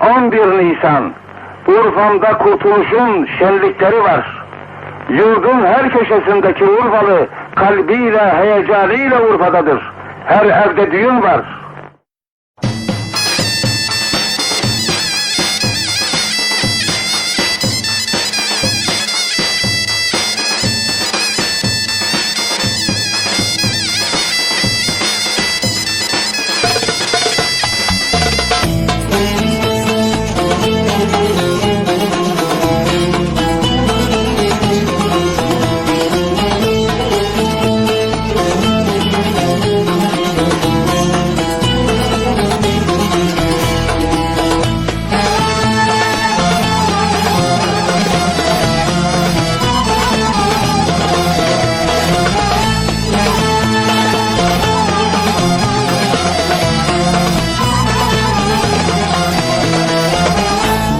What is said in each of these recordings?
11 Nisan. Urfa'mda kurtuluşun şenlikleri var. Yurdun her köşesindeki Urfalı kalbiyle, heyecanıyla Urfa'dadır. Her evde düğün var.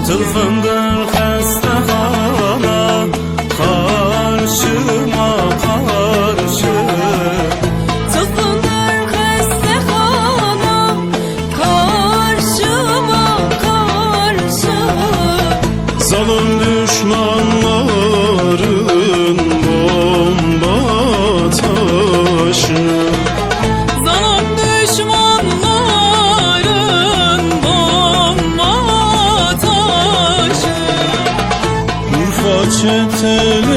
Zülfündür hastahana Karşıma karşı. Zülfündür hastahana Karşıma karşı. Zalim düşmanların bomba taşına 选择。